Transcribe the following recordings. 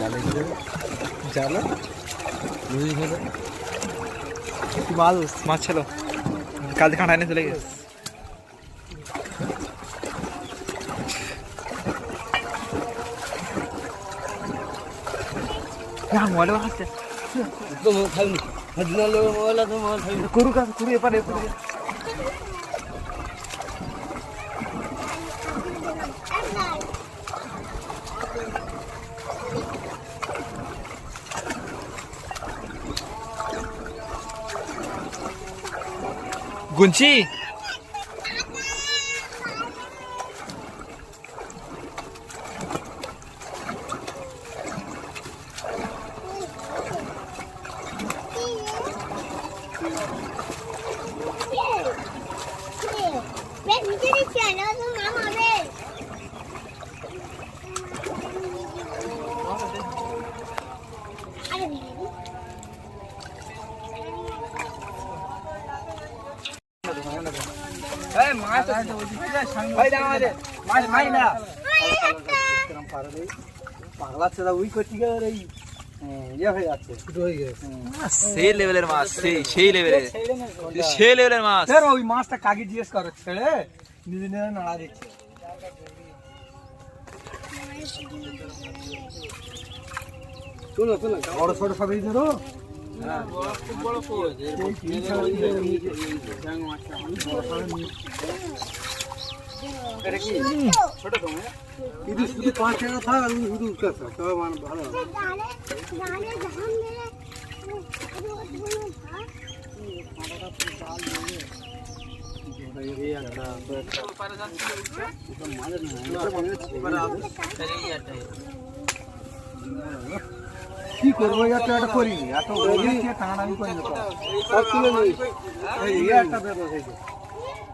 জালে কি দেবে জালে রুই ধরে মাল মাছ ছিল। কাল কাঁটা এনে চলে গেছে। মোবাইল হাসছে তো মোবাইল মোবাইল মোবাইল খাইনি করু এপারে এপারে। গুনছি বেশ নিচে দিচ্ছি না তো মাম হবে আরে পাগলা ছেদা উই করতে এই ইয়ে হয়ে হয়ে সেই লেভেলের মাছ সেই সেই লেভেলের সেই লেভেলের মাছ ওই মাছটা কাকে জিজ্ঞেস করো ছেড়ে নিজে নিজে নাড়া দিচ্ছে শোনো শোনো বড় ছোট সবই ধরো শুধু পাঁচ টাকা থাক আমি শুধু উঠতেছে তবে মানে ভালো হবে। গানে গানে ধান মেরে কি করব এটা একটা করিনি এত টানাটানি করি না সব তুলে নিই এই এই একটা বের হয়ে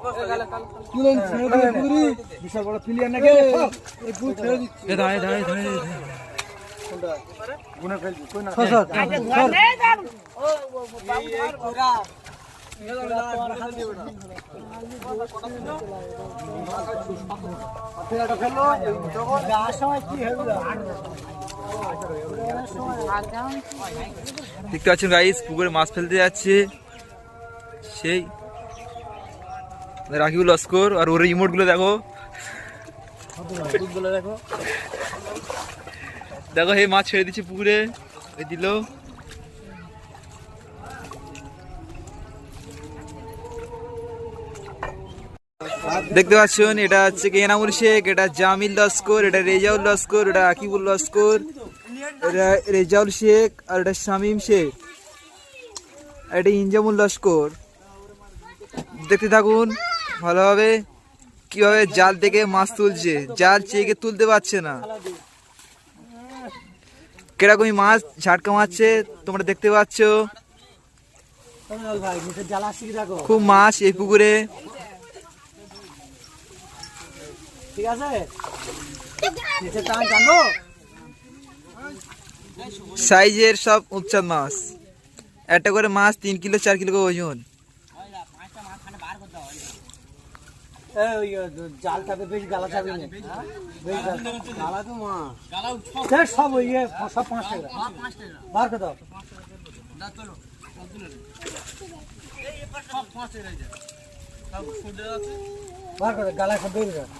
গেছে তুলে ছেড়ে পুরি বিশাল বড় প্লেয়ার নাকি ছেড়ে দিচ্ছি দাঁড়ায় দাঁড়ায় দাঁড়ায় কোনটা গুনে কই না যাওয়ার সময় কি হবে দেখতে পাচ্ছেন গাইস পুকুরে মাছ ফেলতে যাচ্ছে। সেই রাকিবুল লস্কর আর ওর ইমোটগুলো দেখো। দেখো দেখো হে মাছ ছেড়ে দিচ্ছে পুকুরে। দিল। দেখতে পাচ্ছেন, এটা হচ্ছে কি এনামুল শেখ, এটা জামিল লস্কর এটা রেজাউল লস্কর এটা আকিবুল লস্কর এটা রেজাউল শেখ আর এটা শামিম শেখ। এটা ইনজামুল লস্কর দেখতে থাকুন। ভালোভাবে কীভাবে জাল থেকে মাছ তুলছে? জাল চেয়ে তুলতে পারছে না। কিরকমই মাছ ঝাটকা মারছে তোমরা দেখতে পাচ্ছ। খুব মাছ এই পুকুরে। ঠিক আছে? সাইজের সব উচ্চাদ মাছ। একটা করে মাছ তিন কিলো চার কিলো ওজন। এই ওই জাল চাপে বেশ গালা চাপে নে বেশ গালা তো মা গালা সব ইয়ে, সব পাঁচ টাকা বার করে দাও বার করে গালা সব বেরিয়ে যাবে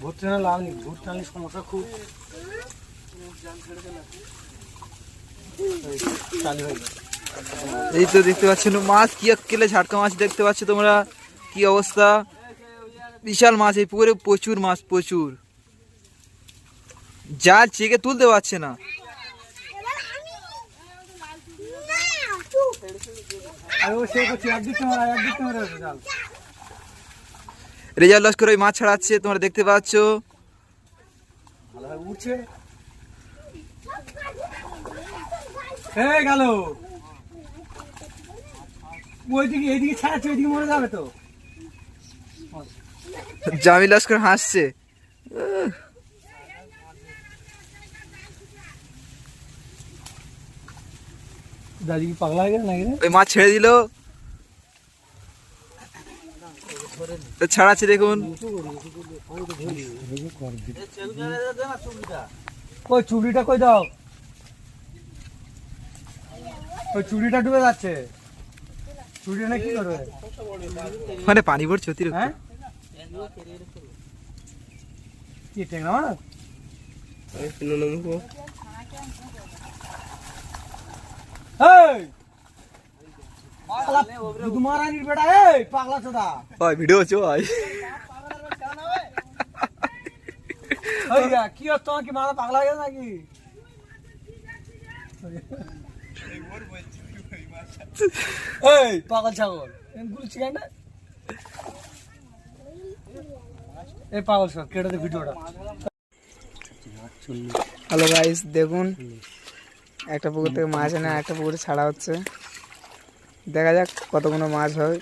ভোট ট্রেনে লাভ নেই ভোট ট্রেনের সমস্যা খুব চালু হয়ে এই তো দেখতে পাচ্ছ না, মাছ কি কেলে ঝাটকা মাছ দেখতে পাচ্ছ তোমরা? কি অবস্থা? বিশাল মাছ এই পুকুরে প্রচুর মাছ প্রচুর। জাল চেকে তুলতে পারছে না। রেজাল লস্কর ওই মাছ ছাড়াচ্ছে তোমরা দেখতে পাচ্ছ। উঠছে গেল। ওইদিকে এইদিকে ছাড়াচ্ছে ওইদিকে মরে যাবে তো। জামিল লস্কর হাসছে। দাদি কি পাগলা হয়ে গেল নাকি ওই মাছ ছেড়ে দিল। ছাড়াচ্ছে দেখুন। ওই চুড়িটা কই দাও? ওই চুড়িটা ডুবে যাচ্ছে। চুড়িটা না কি করবে মানে পানি ভরছে অতিরিক্ত হ্যাঁ কি টেংরা মাছ এই শালা দুধ মারানির বেটা এই পাগলা চোদা ওই ভিডিও হচ্ছে ওই এই যা, কি হচ্ছে তোমার কি মাথা পাগলা হয়ে গেছে নাকি এই। পাগল ছাগল। এম গুলছি কেন এই পাগল ছাগল কেটে দে ভিডিওটা। হ্যালো গাইস দেখুন একটা পুকুর থেকে মাছ এনে একটা পুকুরে ছাড়া হচ্ছে। দেখা যাক কতগুলো মাছ হয়।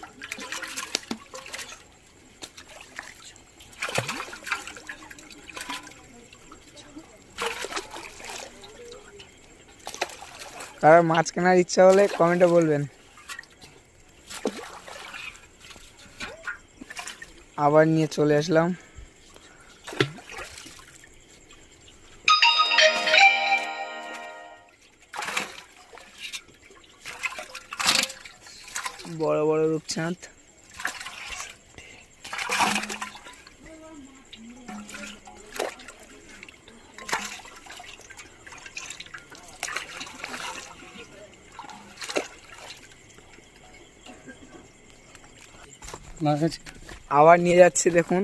কারও মাছ কেনার ইচ্ছা হলে কমেন্টে বলবেন। আবার নিয়ে চলে আসলাম। বড় বড় রূপচাঁদ। আবার নিয়ে যাচ্ছি দেখুন।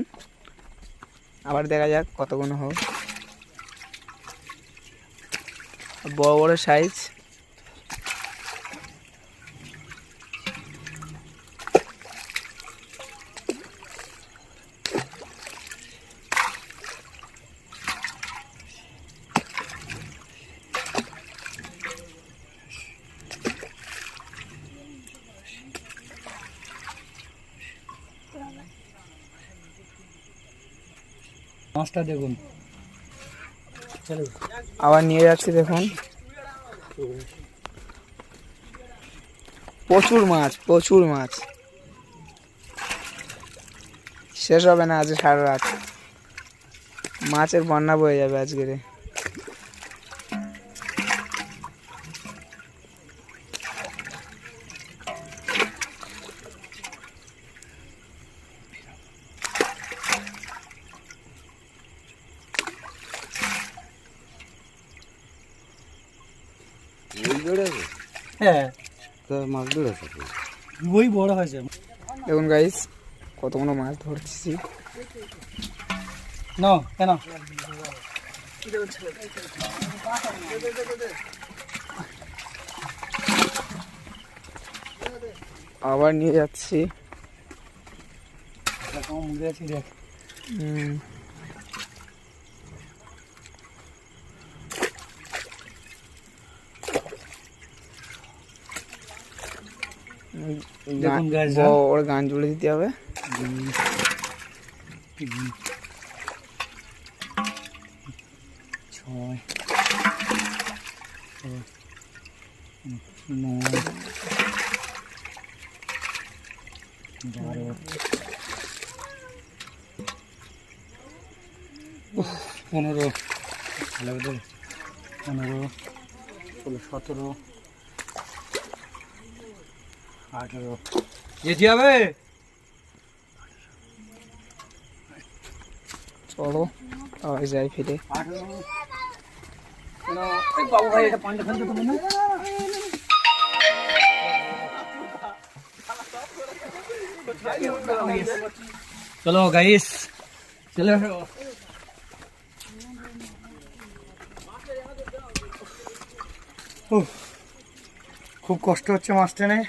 আবার দেখা যাক কতগুলো হোক বড় বড় সাইজ দেখুন। আবার নিয়ে যাচ্ছি দেখুন। প্রচুর মাছ প্রচুর মাছ। শেষ হবে না আজ সারা রাত। মাছের বন্যা বয়ে যাবে আজকে হ্যাঁ ওই বড় হয়েছে। দেখুন গাইস কতগুলো মাছ ধরছি। নাও কেন? আবার নিয়ে যাচ্ছি। আছি দেখ। হুম। দেখুন guys, গান ওর গান জুড়ে দিতে হবে। ছয় নয় বারো। পনেরো। পনেরো। ষোলো সতেরো। আঠেরো। যেতে হবে চলো আবার যাই ফিরে। বাবু ভাই এটা পান্ডা ফেলতে তো মনে? চলো গাইস চলে খুব কষ্ট হচ্ছে মাছ টেনে।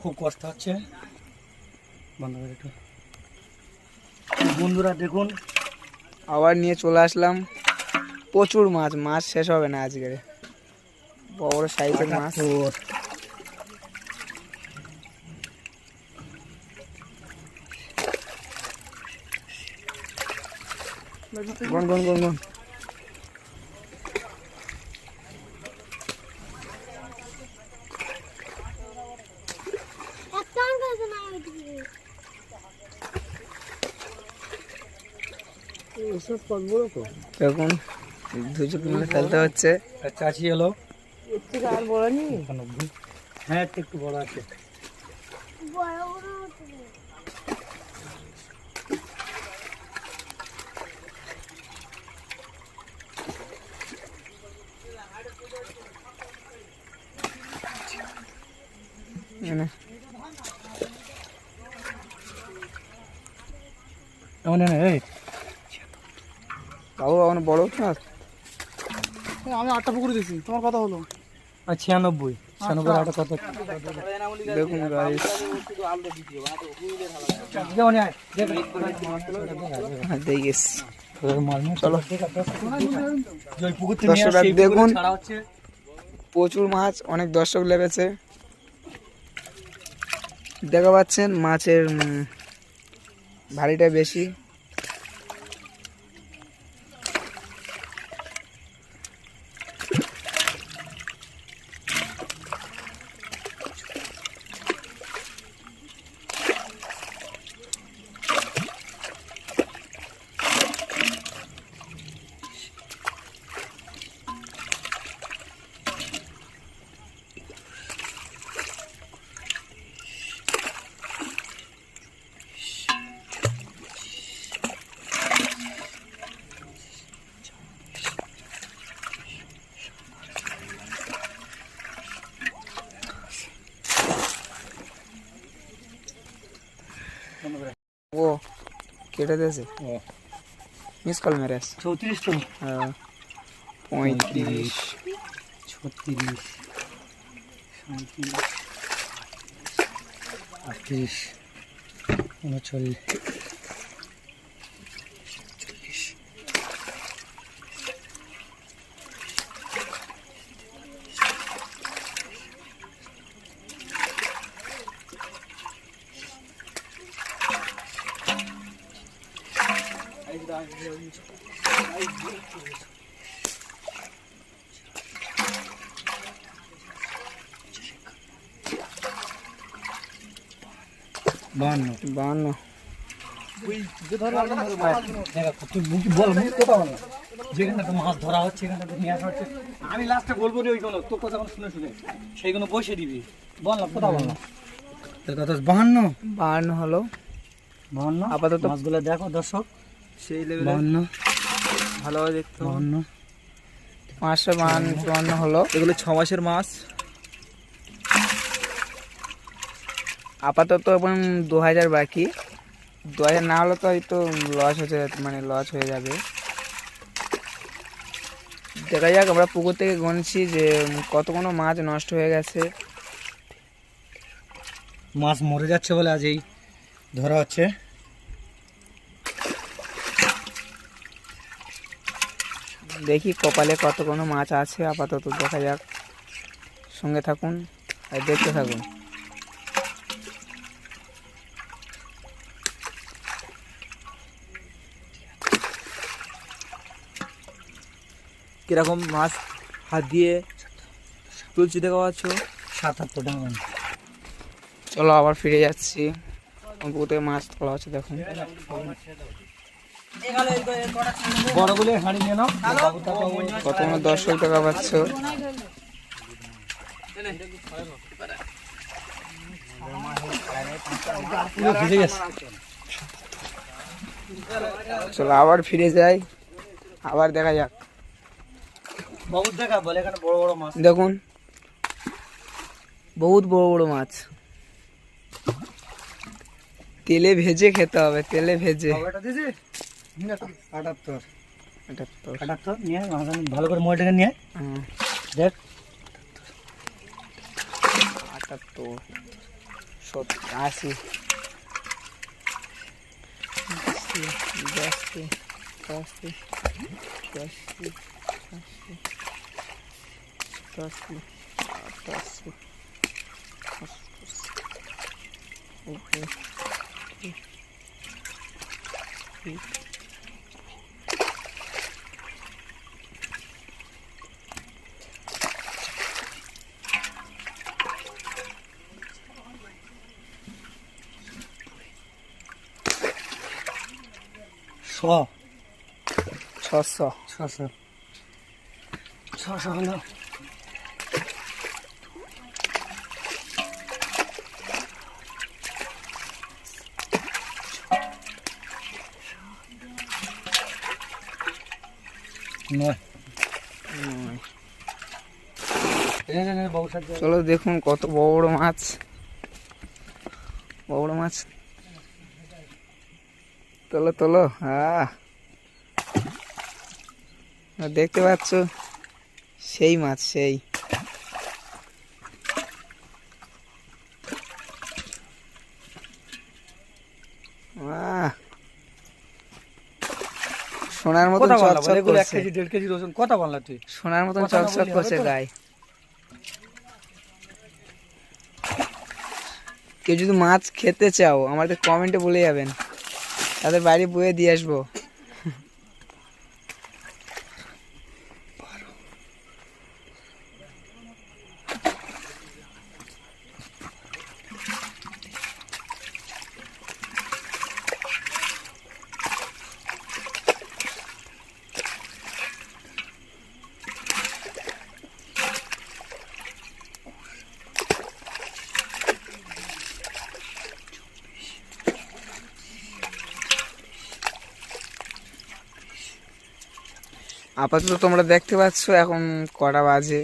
খুব কষ্ট হচ্ছে। বন্ধ একটু। বন্ধুরা দেখুন আবার নিয়ে চলে আসলাম। প্রচুর মাছ মাছ শেষ হবে না আজকে। বড় সাইজের মাছ। গুন গুন গুন গুন। দেখুন দুজন মিলে ফেলতে হচ্ছে। চাচি এলো? আর বড় নেই? হ্যাঁ একটু বড় আছে। বড় বড় হচ্ছে এমন এই। বাবু এখন বড় মাছ আমি আটটা পুকুরে দিছি তোমার কথা হলো। আর ছিয়ানব্বই ছিয়ানব্বই আটটা কত দেখুন দর্শকরা দেখুন। প্রচুর মাছ অনেক দর্শক লেগেছে। দেখা পাচ্ছেন মাছের ভারীটা বেশি ও কেটে দিয়েছে। মিস কল মেরে চৌত্রিশ তো হ্যাঁ। পঁয়ত্রিশ। ছত্রিশ। সাঁত্রিশ আটত্রিশ। উনচল্লিশ। বাহান্ন। মাছ ধরা হচ্ছে এখানে নিয়ে আসা হচ্ছে আমি লাস্টে বলব রে ওইগুলো। তোর কথা শুনে শুনে। সেইগুলো বসে দিবি। বল না কথা বল না। তোর কথা বাহান্ন। বাহান্ন হলো বাহান্ন। আপাতত মাছগুলো দেখো দর্শক। সেই লেভেলে বাহান্ন। ভালোভাবে দেখতে। বাহান্ন। পাঁচশো বাহান্ন চুয়ান্ন হলো। এগুলো ছ মাসের মাছ। আপাতত এবং দু হাজার বাকি। দু হাজার না হলে তো হয়তো লস হচ্ছে মানে লস হয়ে যাবে। দেখা যাক আমরা পুকুর থেকে গুনছি যে কত কোনো মাছ নষ্ট হয়ে গেছে। মাছ মরে যাচ্ছে বলে আজ এই ধরা হচ্ছে। দেখি কপালে কত কোনো মাছ আছে আপাতত দেখা যাক। সঙ্গে থাকুন আর দেখতে থাকুন। কীরকম মাছ? হাত দিয়ে তুলছি দেখতে পাচ্ছ। সাতাত্তর টাকা চলো আবার ফিরে যাচ্ছি। পুকুর মাছ তোলা হচ্ছে দেখুন। বড়গুলো হাঁড়ি নিয়ে নাও। কত দর্শক টাকা পাচ্ছ। চলো আবার ফিরে যাই। আবার দেখা যাক। বহুত দেখা বলে এখানে বড় বড় মাছ দেখুন বহুত বড় বড় মাছ তেলে ভেজে খেতে হবে তেলে ভেজে এটা দিয়েছি আটাত্তর এটা তো আটাত্তর নিয়ে মাছ আনি ভালো করে ময়টাকে নিয়ে হুম, দেখ আটাত্তর সত্তর আশি আশি, বিরাশি, একাশি, একাশি, আশি, একাশি, আটাশি, অষ্টআশি, নব্বই, শ ছশো ছশো ছশো হলো নয় এই যে, এই যে, চলো দেখুন কত বড় মাছ। বড় বড় মাছ। তোলো তোলো। হ্যাঁ দেখতে পাচ্ছ? সেই মাছ, সেই। সোনার মতন চকচক করছে এক কেজি দেড় কেজি ওজন কথা বললা তুই। সোনার মতন চকচক করছে গাই? কেউ যদি মাছ খেতে চাও আমাদের কমেন্টে বলে যাবেন। তাদের বাড়ি বয়ে দিয়ে আসব। আপাতত তোমরা দেখতে পাচ্ছ, এখন কটা বাজে?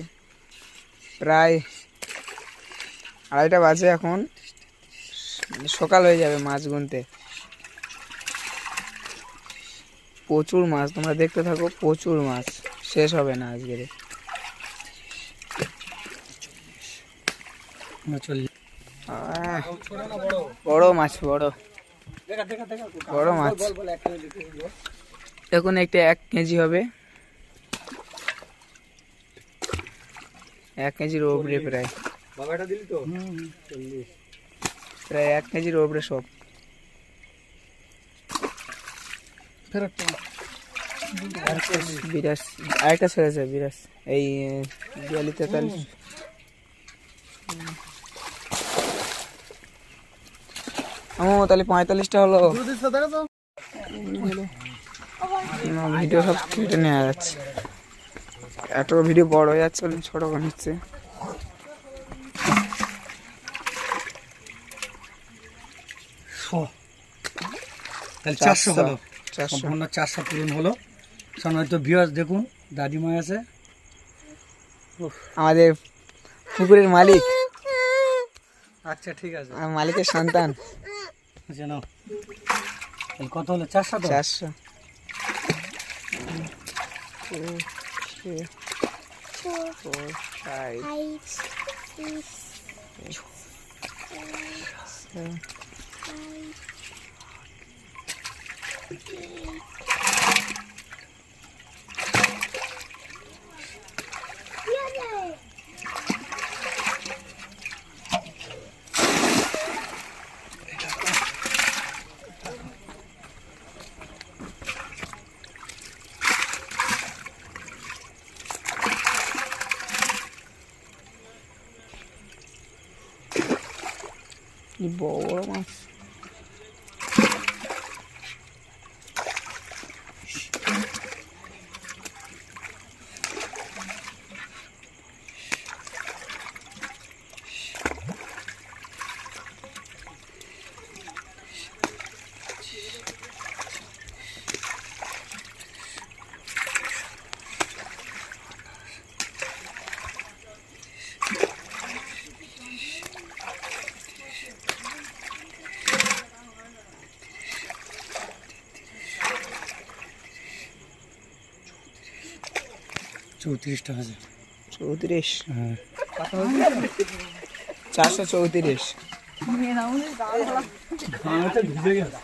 প্রায় আড়াইটা বাজে এখন। সকাল হয়ে যাবে মাছ গুনতে। প্রচুর মাছ, তোমরা দেখতে থাকো, প্রচুর মাছ। শেষ হবে না আজকের বড় মাছ, বড়। বড় মাছ। এখন একটা এক কেজি হবে। এক কেজির ওপরে প্রায়। বাবা এটা দিলি তো? চল্লিশ। প্রায় এক কেজির ওপরে সব। বিরাশ আরেকটা বিরাশ। এই বিয়াল্লিশ তেতাল্লিশ। ও তাহলে পঁয়তাল্লিশটা হলো। ভিডিও সব কেটে নেওয়া যাচ্ছে। এত ভিডিও বড় হয়ে যাচ্ছে ছোট শো। তাহলে চারশো হলো। চারশো। সম্পূর্ণ চারশো পূরণ হলো। সম্মানিত ভিউয়ার্স দেখুন দাদিমা আছে। আমাদের পুকুরের মালিক। আচ্ছা ঠিক আছে। আর মালিকের সন্তান। আচ্ছা নাও। কত হলো? চারশো। Four, four, five, five, six, seven, five, eight. কি বড় বড় চৌত্রিশটা হাজার। চৌত্রিশ? চারশো চৌত্রিশ। ভিজে গেছে।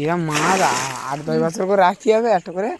ইয়া মাছ আট দশ বছর করে রাখতে হবে একটা করে।